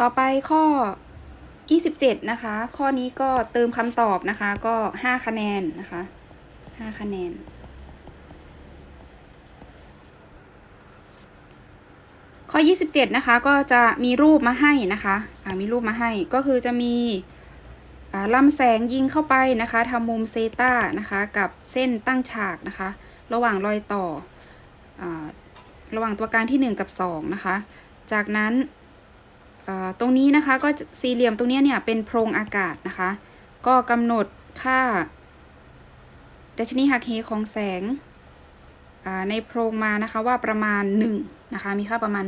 ต่อไปข้อ 27 นะคะ ข้อนี้ก็เติมคำตอบนะคะ ก็ 5 คะแนนนะคะ 5 คะแนน ข้อ 27 นะคะ ก็จะมีรูปมาให้นะคะอ่ามีรูปมาให้ ก็คือจะมีลำแสงยิงเข้าไปนะคะทำมุมเซตานะคะ กับเส้นตั้งฉากนะคะ ระหว่างรอยต่ออระหว่างตัวการที่ 1 กับ 2 นะคะ จากนั้น ตรงนี้นะคะก็สี่เหลี่ยมตรงนี้เนี่ยเป็นโพรงอากาศนะคะ ก็กำหนดค่าดัชนีหักเหของแสงในโพรงมานะคะว่าประมาณ1นะคะมีค่าประมาณ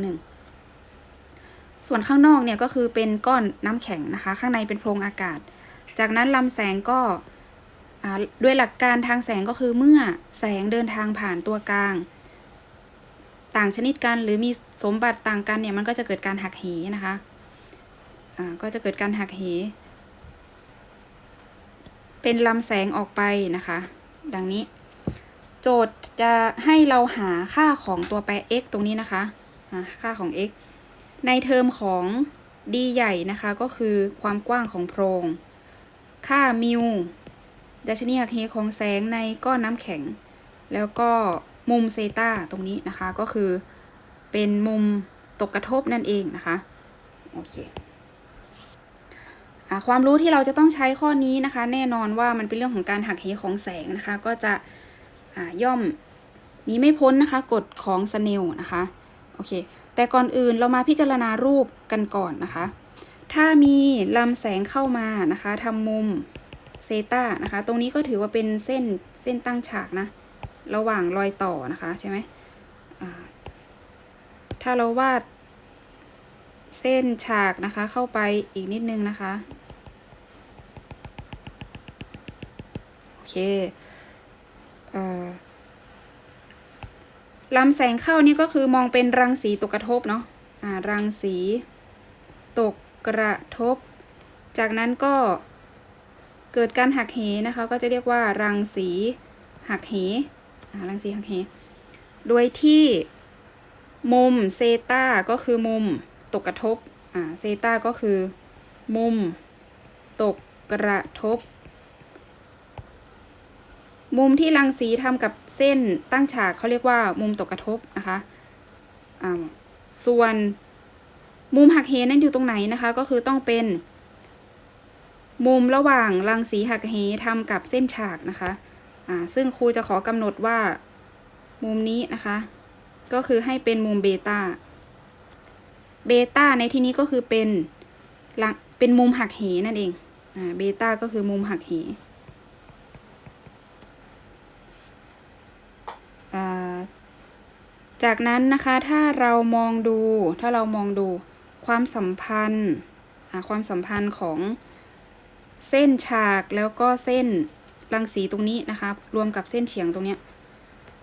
1 ส่วนข้างนอกเนี่ยก็คือเป็นก้อนน้ำแข็งนะคะ ข้างในเป็นโพรงอากาศ จากนั้นลำแสงก็ด้วยหลักการทางแสงก็คือเมื่อแสงเดินทางผ่านตัวกลาง ต่างชนิดกัน หรือมีสมบัติต่างกันเนี่ยมันก็จะเกิดการหักเหนะคะอ่าก็จะเกิดการหักเห เป็นลำแสงออกไปนะคะ ดังนี้ โจทย์จะให้เราหาค่าของตัวแปร x ตรงนี้นะคะค่าของ x ในเทอมของ d ใหญ่นะคะก็คือความกว้างของโพรง ค่ามิวดัชนีหักเหของแสงในก้อนน้ำแข็ง แล้วก็ มุมเซตาตรงนี้นะคะก็คือเป็นมุมตกกระทบนั่นเองนะคะโอเคอความรู้ที่เราจะต้องใช้ข้อนี้นะคะ แน่นอนว่ามันเป็นเรื่องของการหักเหของแสงนะคะ ก็จะย่อมนี้ไม่พ้นนะคะกฎของสเนลนะคะโอเคแต่ก่อนอื่นเรามาพิจารณารูปกันก่อนนะคะ ถ้ามีลำแสงเข้ามานะคะทำมุมเซตานะคะ ตรงนี้ก็ถือว่าเป็นเส้นเส้นตั้งฉากนะ ระหว่างรอยต่อนะคะใช่ไหมถ้าเราวาดเส้นฉากนะคะเข้าไปอีกนิดนึงนะคะโอเคเอ่อลำแสงเข้านี่ก็คือมองเป็นรังสีตกกระทบเนาะอ่ารังสีตกกระทบ จากนั้นก็เกิดการหักเหนะคะ ก็จะเรียกว่ารังสีหักเห รังสีหักเหโดยที่มุมเซตาก็คือมุมตกกระทบอ่าเซตาก็คือ มุมตกกระทบ มุมที่รังสีทำกับเส้นตั้งฉากเขาเรียกว่ามุมตกกระทบนะคะส่วนมุมหักเหนั้นอยู่ตรงไหนนะคะ ก็คือต้องเป็น มุมระหว่างรังสีหักเหทำกับเส้นฉากนะคะ อ่าซึ่งครูจะขอกำหนดว่ามุมนี้นะคะ ก็คือให้เป็นมุมเบต้าเบต้าในที่นี้ก็คือเป็นรังเป็นมุมหักเหนั่นเองอ่าเบต้าก็คือมุมหักเหจากนั้นนะคะถ้าเรามองดูถ้าเรามองดูความสัมพันธ์ความสัมพันธ์ของเส้นฉากแล้วก็เส้น รังสีตรงนี้นะคะ รวมกับเส้นเฉียงตรงเนี้ย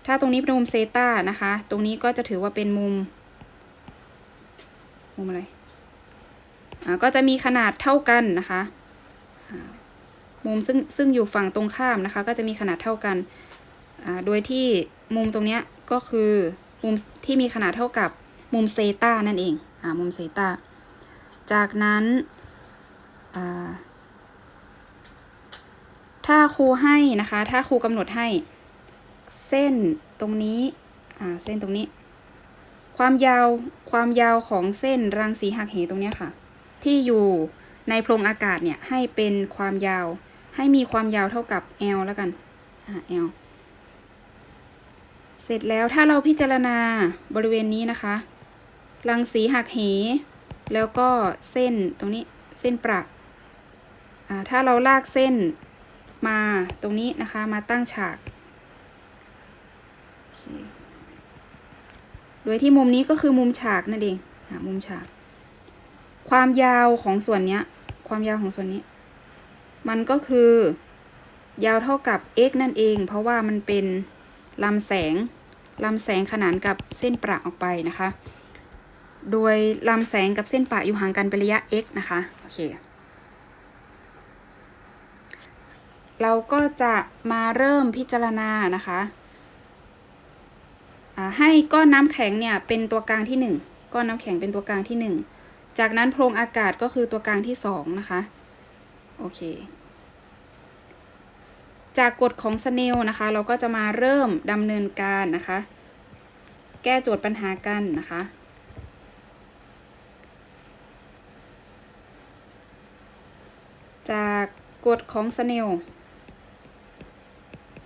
ถ้าตรงนี้เป็นมุมเซตานะคะ ตรงนี้ก็จะถือว่าเป็นมุม มุมอะไรอ่าก็จะมีขนาดเท่ากันนะคะมุมซึ่งซึ่งอยู่ฝั่งตรงข้ามนะคะ ก็จะมีขนาดเท่ากันอ่าโดยที่มุมตรงเนี้ยก็คือมุมที่มีขนาดเท่ากับมุมเซตานั่นเองอ่ามุมเซตาจากนั้นอ่า ถ้าครูให้นะคะ ถ้าครูกำหนดให้ เส้นตรงนี้ อ่า เส้นตรงนี้ ความยาว ความยาวของเส้นรังสีหักเหตรงเนี้ยค่ะ ที่อยู่ในโพรงอากาศเนี่ย ให้เป็นความยาว ให้มีความยาวเท่ากับ L แล้วกัน อ่า L เสร็จแล้วถ้าเราพิจารณาบริเวณนี้นะคะ รังสีหักเห แล้วก็เส้นตรงนี้ เส้นประ อ่า ถ้าเราลากเส้น มาตรงนี้นะคะมาตั้งฉาก โดยที่มุมนี้ก็คือมุมฉากนั่นเองอ่ามุมฉาก ความยาวของส่วนนี้ความยาวของส่วนนี้ มันก็คือยาวเท่ากับ x นั่นเอง เพราะว่ามันเป็นลำแสงลำแสงขนานกับเส้นประออกไปนะคะ โดยลำแสงกับเส้นประอยู่ห่างกันเป็นระยะ x นะคะ โอเค เราก็จะมาเริ่มพิจารณานะคะให้ก้อนน้ำแข็งเนี่ยเป็นตัวกลางที่ 1 ก้อนน้ำแข็งเป็นตัวกลางที่ 1 จากนั้นโพรงอากาศก็คือตัวกลางที่สองนะคะ โอเค จากกฎของสเนลนะคะ เราก็จะมาเริ่มดำเนินการนะคะ แก้โจทย์ปัญหากันนะคะจากกฎของสเนล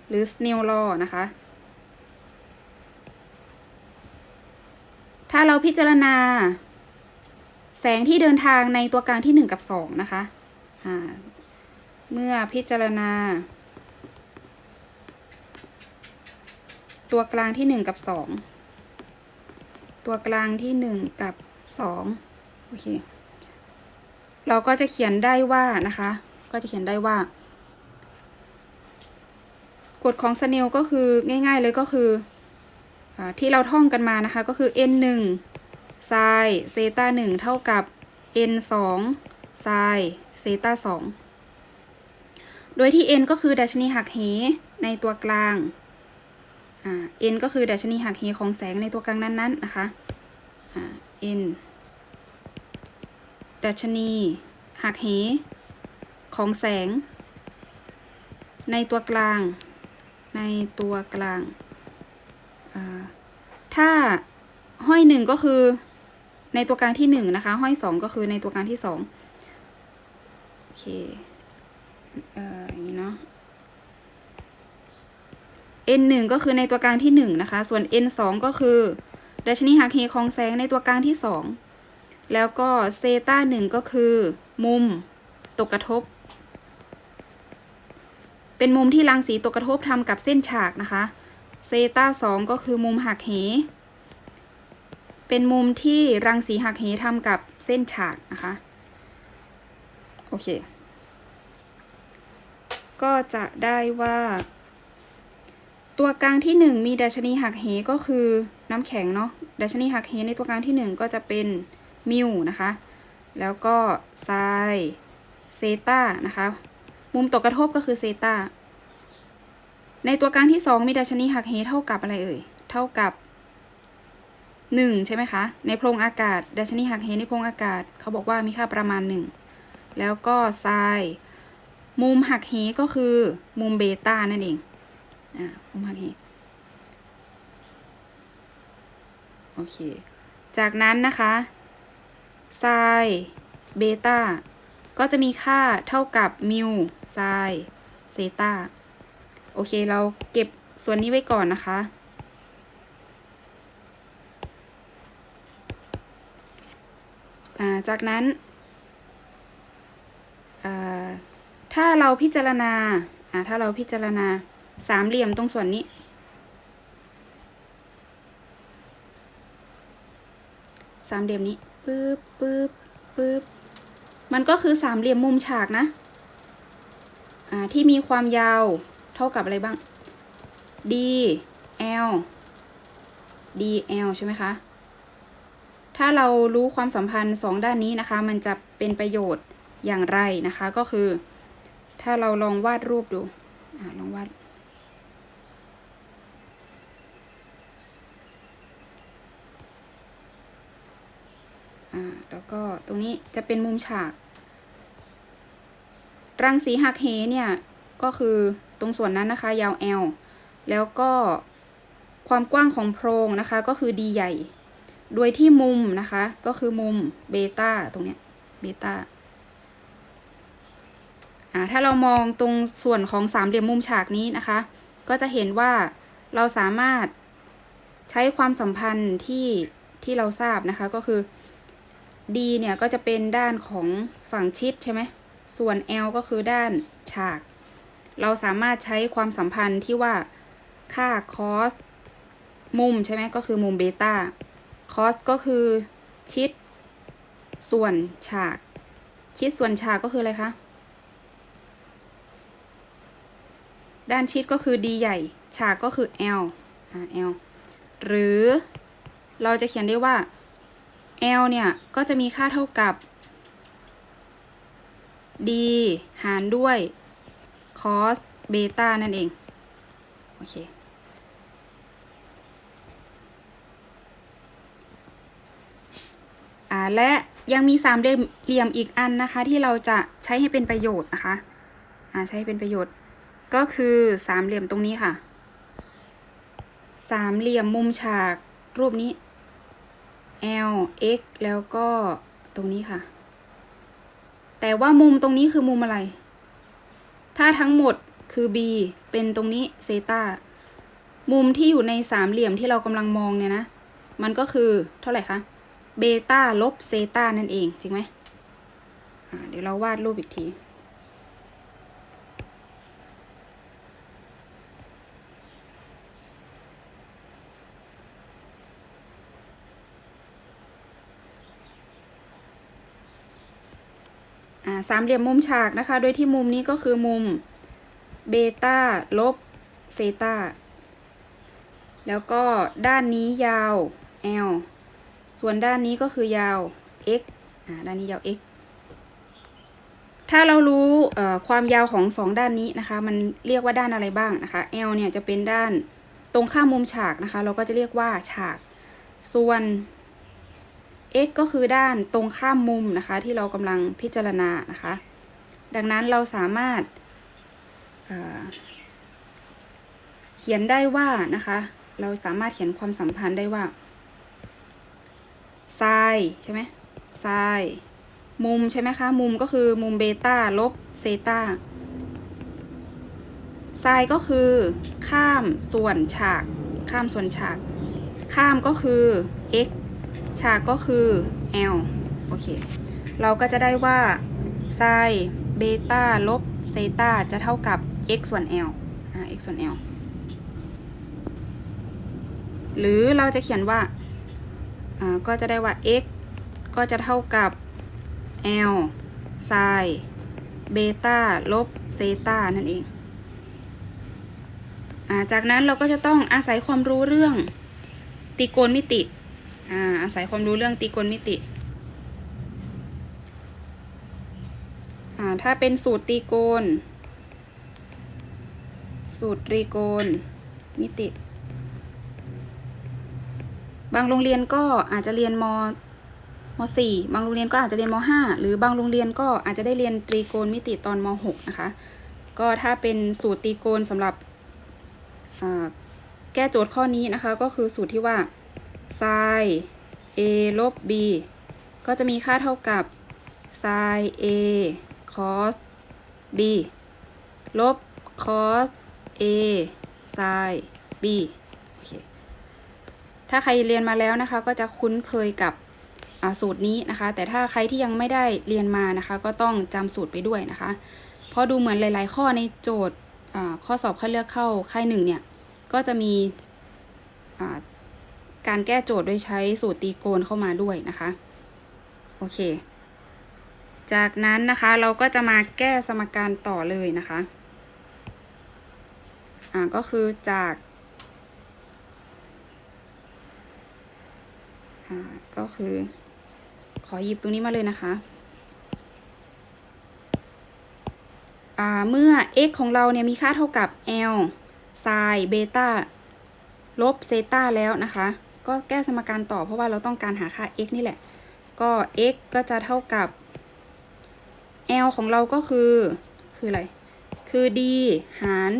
หรือ Snell law นะคะ ถ้าเราพิจารณา แสงที่เดินทางในตัวกลางที่ 1 กับ 2 นะคะเมื่อพิจารณา ตัวกลางที่ 1 กับ 2 ตัวกลางที่ 1 กับ 2 โอเค เราก็จะเขียนได้ว่านะคะ ก็จะเขียนได้ว่า กฎของสเนลก็คือง่ายๆเลยก็คืออที่เราท่องกันมานะคะ ก็คือ n 1ไซเซตา1เท่ากับ n 2ไซเซตา2โดยที่ n ก็คือดัชนีหักเหในตัวกลางอ่า n ก็คือดัชนีหักเหของแสงในตัวกลางนั้นๆนะคะอ่า n ดัชนีหักเหของแสงในตัวกลาง ในตัวกลาง ถ้าห้อยหนึ่งก็คือในตัวกลางที่หนึ่งนะคะ ห้อยสองก็คือในตัวกลางที่สองโอเคเอ่ออย่างนี้เนาะ n หนึ่งก็คือในตัวกลางที่หนึ่งนะคะ ส่วน n สองก็คือดัชนีหักเหของแสงในตัวกลางที่สองแล้วก็เซต้าหนึ่งก็คือ มุมตกกระทบ เป็นมุมที่รังสีตกกระทบทำกับเส้นฉากนะคะเซต้าสองก็คือมุมหักเห เป็นมุมที่รังสีหักเหทำกับเส้นฉากนะคะ โอเค ก็จะได้ว่า ตัวกลางที่หนึ่งมีดัชนีหักเหก็คือน้ำแข็งเนาะ ดัชนีหักเหในตัวกลางที่หนึ่งก็จะเป็นมิวนะคะ แล้วก็ไซเซต้านะคะ มุมตกกระทบก็คือเซตาในตัวกลางที่สองมีดัชนีหักเหเท่ากับอะไรเอ่ย เท่ากับหนึ่งใช่ไหมคะ ในโพรงอากาศ ดัชนีหักเหในโพรงอากาศ เขาบอกว่ามีค่าประมาณหนึ่งแล้วก็ไซมุมหักเหก็คือมุมเบต้านั่นเอง อ่า มุมหักเหโอเค จากนั้นนะคะไซเบต้า ก็จะมีค่าเท่ากับมิวไซเซตาโอเค เราเก็บส่วนนี้ไว้ก่อนนะคะ จากนั้น ถ้าเราพิจารณา ถ้าเราพิจารณาสามเหลี่ยมตรงส่วนนี้ สามเหลี่ยมนี้ปึ๊บปึ๊บปึ๊บ มันก็คือสามเหลี่ยมมุมฉากนะอ่าที่มีความยาวเท่ากับอะไรบ้าง d l d l ใช่ไหมคะ ถ้าเรารู้ความสัมพันธ์สองด้านนี้นะคะ มันจะเป็นประโยชน์อย่างไรนะคะ ก็คือ ถ้าเราลองวาดรูปดูอ่าลองวาดอ่าแล้วก็ตรงนี้จะเป็นมุมฉาก รังสีหักเหเนี่ยก็คือตรงส่วนนั้นนะคะยาว L แล้วก็ความกว้างของโพรงนะคะก็คือ d ใหญ่ โดยที่มุมนะคะก็คือมุมเบต้าตรงเนี้ยเบต้าอ่าถ้าเรามองตรงส่วนของสามเหลี่ยมมุมฉากนี้นะคะ ก็จะเห็นว่าเราสามารถใช้ความสัมพันธ์ที่ที่เราทราบนะคะก็คือ D เนี่ยก็จะเป็นด้านของฝั่งชิดใช่ไหม ส่วน L ก็คือด้านฉาก เราสามารถใช้ความสัมพันธ์ที่ว่าค่า cos มุมใช่ไหมก็คือมุมเบต้า cos ก็คือชิด ส่วนฉาก ชิดส่วนฉากก็คืออะไรคะ ด้านชิดก็คือ D ใหญ่ ฉากก็คือ L อ่า L หรือเราจะเขียนได้ว่า L เนี่ย ก็จะมีค่าเท่ากับ D หารด้วย cos เบต้านั่นเอง โอเค อ่า และยังมีสามเหลี่ยมอีกอันนะคะ ที่เราจะใช้ให้เป็นประโยชน์นะคะ อ่า ใช้ให้เป็นประโยชน์ ก็คือสามเหลี่ยมตรงนี้ค่ะ สามเหลี่ยมมุมฉากรูปนี้ L X แล้วก็ตรงนี้ค่ะ แต่ว่ามุมตรงนี้คือมุมอะไร ถ้าทั้งหมดคือ B เป็นตรงนี้เซตามุมที่อยู่ในสามเหลี่ยมที่เรากำลังมองเนี่ยนะ มันก็คือเท่าไหร่คะ เบต้าลบเซตานั่นเอง จริงไหมอ่าเดี๋ยวเราวาดรูปอีกที สามเหลี่ยมมุมฉากนะคะ โดยที่มุมนี้ก็คือมุมเบต้าลบเซตาแล้วก็ด้านนี้ยาว L ส่วนด้านนี้ก็คือยาว x อ่าด้านนี้ยาว x ถ้าเรารู้ความยาวของสองด้านนี้นะคะ มันเรียกว่าด้านอะไรบ้างนะคะ L เนี่ยจะเป็นด้านตรงข้ามมุมฉากนะคะ เราก็จะเรียกว่าฉาก ส่วน x ก็คือด้านตรงข้ามมุมนะคะ ที่เรากำลังพิจารณานะคะ ดังนั้นเราสามารถเเขียนได้ว่านะคะ เราสามารถเขียนความสัมพันธ์ได้ว่าไซน์ใช่ไหมไซน์มุมใช่ไหมคะ มุมก็คือมุมเบต้าลบเซตาไซน์ก็คือข้ามส่วนฉาก ข้ามส่วนฉาก ข้ามก็คือ x ฉากก็คือ l โอเค เราก็จะได้ว่าไซน์เบต้าลบเซต้าจะเท่ากับ x ส่วน l อ่า x ส่วน l หรือเราจะเขียนว่า อ่า ก็จะได้ว่า x ก็จะเท่ากับ l ไซน์เบต้าลบเซต้านั่นเองอ่าจากนั้นเราก็จะต้องอาศัยความรู้เรื่องตรีโกณมิติ อ่าอาศัยความรู้เรื่องตรีโกณมิติอ่าถ้าเป็นสูตรตรีโกณสูตรตรีโกณมิติ บางโรงเรียนก็อาจจะเรียนมมสี่บางโรงเรียนก็อาจจะเรียนมห้าหรือบางโรงเรียนก็อาจจะได้เรียนตรีโกณมิติตอนมหกนะคะ ก็ถ้าเป็นสูตรตรีโกณสำหรับแก้โจทย์ข้อนี้นะคะ ก็คือสูตรที่ว่า sin a ลบ b ก็จะมีค่าเท่ากับ sin a cos b ลบ cos a sin b โอเค ถ้าใครเรียนมาแล้วนะคะก็จะคุ้นเคยกับสูตรนี้นะคะ แต่ถ้าใครที่ยังไม่ได้เรียนมานะคะ ก็ต้องจำสูตรไปด้วยนะคะ เพราะดูเหมือนหลาย ๆ ข้อในโจทย์ข้อสอบคัดเลือกเข้าค่ายหนึ่งเนี่ย ก็จะมี การแก้โจทย์โดยใช้สูตรตีโกณเข้ามาด้วยนะคะ โอเค จากนั้นนะคะเราก็จะมาแก้สมการต่อเลยนะคะอ่าก็คือจากอ่าก็คือขอหยิบตรงนี้มาเลยนะคะอ่าเมื่อ x ของเราเนี่ยมีค่าเท่ากับ l sin เบต้าลบเซตาแล้วนะคะ ก็แก้สมการต่อเพราะว่าเราต้องการหาค่า x นี่แหละ ก็ x ก็จะเท่ากับ l ของเราก็คือ คืออะไร คือ d หาร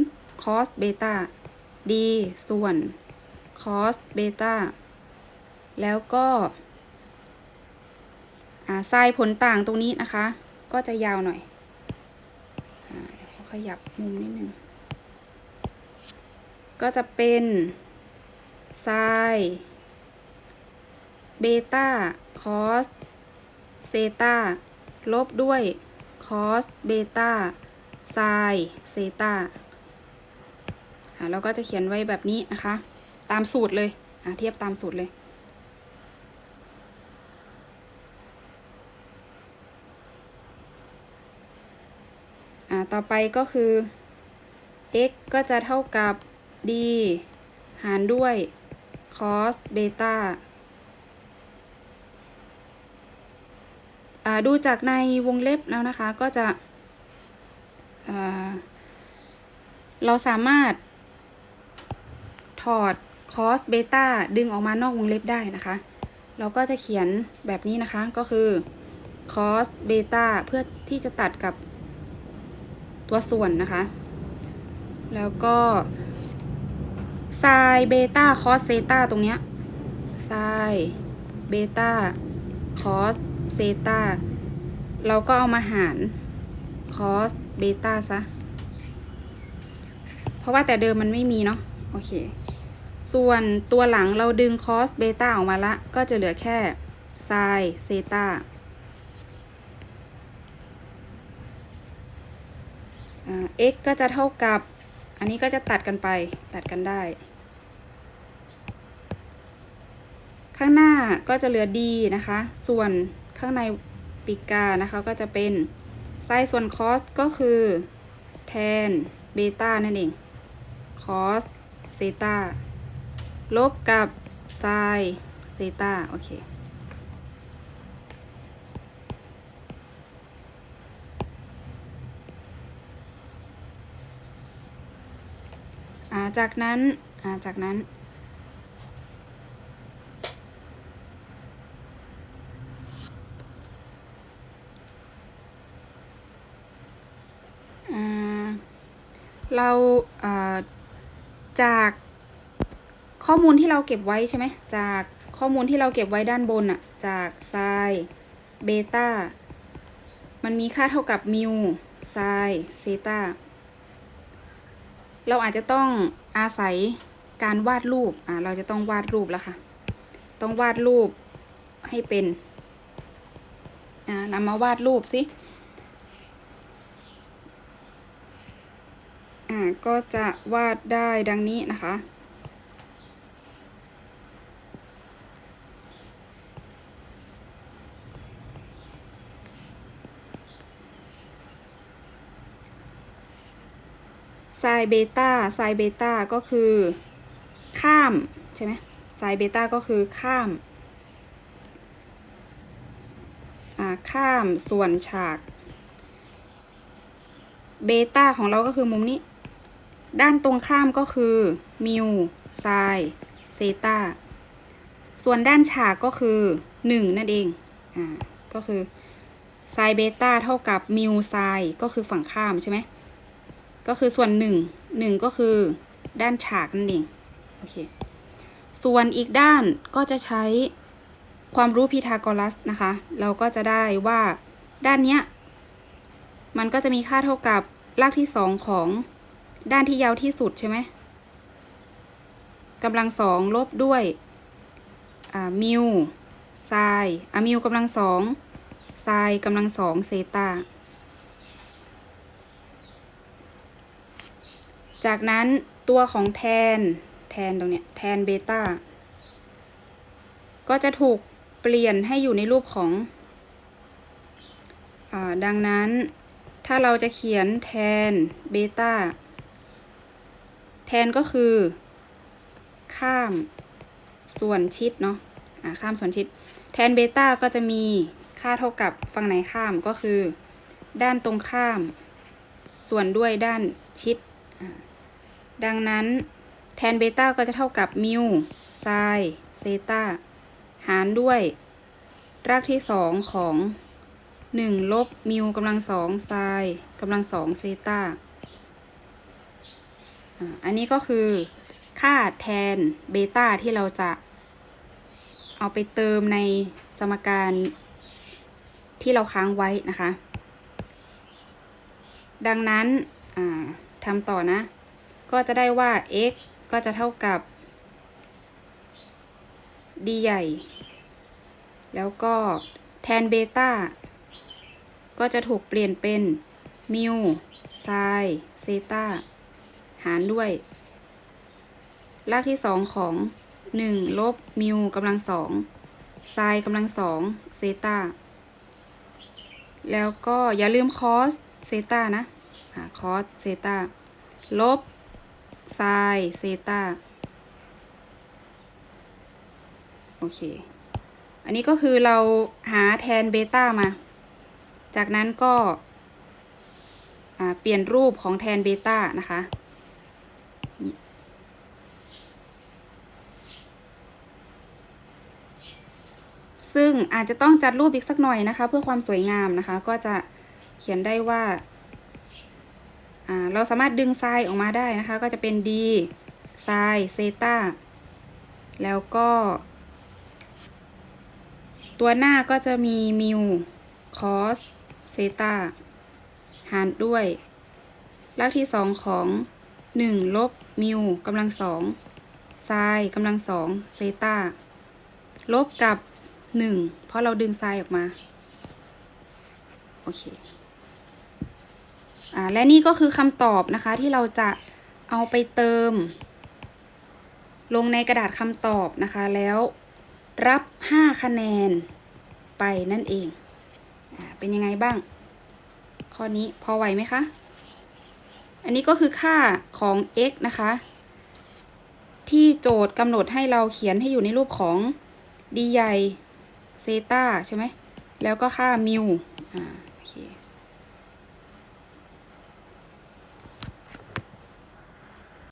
cos เบต้า d ส่วน cos เบต้า แล้วก็อ่าไซน์ผลต่างตรงนี้นะคะ ก็จะยาวหน่อยอาเดี๋ยวขยับมุมนิดนึง ก็จะเป็นไซน์ เบต้าคอสเซตาลบด้วยคอสเบต้าไซเซตาอ่าเราก็จะเขียนไว้แบบนี้นะคะ ตามสูตรเลยอ่าเทียบตามสูตรเลยอ่าต่อไปก็คือ x ก็จะเท่ากับ d หารด้วย cos เบต้า อ่า ดูจากในวงเล็บแล้วนะคะก็จะเราสามารถ ถอด cos เบต้าดึงออกมานอกวงเล็บได้นะคะ เราก็จะเขียนแบบนี้นะคะก็คือคอสเบต้าเพื่อที่จะตัดกับตัวส่วนนะคะ แล้วก็ไซเบต้าคอสเซตาตรงเนี้ยไซเบต้าคอส เซตาเราก็เอามาหารคอสเบต้าซะ เพราะว่าแต่เดิมมันไม่มีเนาะโอเค ส่วนตัวหลังเราดึงคอสเบต้าออกมาละ ก็จะเหลือแค่ไซเซตาอ่า x ก็จะเท่ากับ อันนี้ก็จะตัดกันไปตัดกันได้ ข้างหน้าก็จะเหลือ d นะคะ ส่วน ข้างในปีกานะคะก็จะเป็นไซส่วนคอสก็คือแทนเบต้านั่นเองคอสเซตาลบกับไซเซตาโอเคจากนั้นจากนั้น เราจากข้อมูลที่เราเก็บไว้ใช่ไหมจากข้อมูลที่เราเก็บไว้ด้านบนอะจากไซเบต้ามันมีค่าเท่ากับมิวไซเซตาเราอาจจะต้องอาศัยการวาดรูปอ่าเราจะต้องวาดรูปแล้วค่ะ ต้องวาดรูปให้เป็นอ่านำมาวาดรูปสิ อ่าก็จะวาดได้ดังนี้นะคะ ไซเบต้าไซเบต้าก็คือ ข้าม ใช่ไหมไซเบต้าก็คือข้ามข้ามส่วนฉากเบต้าของเราก็คือมุมนี้ ด้านตรงข้ามก็คือมิวไซเซตาส่วนด้านฉากก็คือ1นั่นเองอ่าก็คือไซเบต้าเท่ากับมิวไซก็คือฝั่งข้ามใช่ไหมก็คือส่วนหนึ่งหนึ่งก็คือด้านฉากนั่นเองโอเคส่วนอีกด้านก็จะใช้ความรู้พีทาโกรัสนะคะ เราก็จะได้ว่าด้านเนี้ย มันก็จะมีค่าเท่ากับรากที่สองของ ด้านที่ยาวที่สุดใช่ไหมกำลังสองลบด้วยมิวไซมิวกำลังสองไซกำลังสองเซตาจากนั้นตัวของแทน แทนตรงเนี้ยแทนเบต้าก็จะถูกเปลี่ยนให้อยู่ในรูปของอดังนั้นถ้าเราจะเขียนแทนเบต้า แทนก็คือ ข้ามส่วนชิดเนาะอ่าข้ามส่วนชิด แทนเบต้าก็จะมีค่าเท่ากับฝั่งไหนข้ามก็คือ ด้านตรงข้าม ส่วนด้วยด้านชิด ดังนั้นแทนเบต้าก็จะเท่ากับมิวไซเซตาหารด้วยรากที่สองของหนึ่งลบมิวกำลังสองไซกำลังสองเซตา อันนี้ก็คือค่าแทนเบต้าที่เราจะเอาไปเติมในสมการที่เราค้างไว้นะคะ ดังนั้นทำต่อนะ ก็จะได้ว่า x ก็จะเท่ากับ d ใหญ่ แล้วก็แทนเบต้าก็จะถูกเปลี่ยนเป็นมิวไซเซตาารด้วย รากที่สองของ1ลบมิวกำลังสองไซกำลังสองเซตาแล้วก็อย่าลืมคอสเซตานะคอสเซตาลบไซเซตาโอเค อันนี้ก็คือเราหาแทนเบต้ามา จากนั้นก็เปลี่ยนรูปของแทนเบต้านะคะ ซึ่งอาจจะต้องจัดรูปอีกสักหน่อยนะคะ เพื่อความสวยงามนะคะ ก็จะเขียนได้ว่า เราสามารถดึงไซน์ออกมาได้นะคะ ก็จะเป็น d ไซน์เซตาแล้วก็ ตัวหน้าก็จะมีมิวคอสเซตาหารด้วยรากที่สองของหนึ่งลบมิวกำลังสองไซน์กำลังสองเซตาลบกับ หนึ่งเพราะเราดึงไซน์ออกมา โอเคอ่าและนี่ก็คือคำตอบนะคะที่เราจะเอาไปเติม ลงในกระดาษคำตอบนะคะ แล้วรับ 5 คะแนนไปนั่นเองอ่าเป็นยังไงบ้าง ข้อนี้พอไหวไหมคะ อันนี้ก็คือค่าของ x นะคะ ที่โจทย์กำหนดให้เราเขียนให้อยู่ในรูปของ d ใหญ่ เซตาใช่ไหมแล้วก็ค่ามิวอ่าโอเค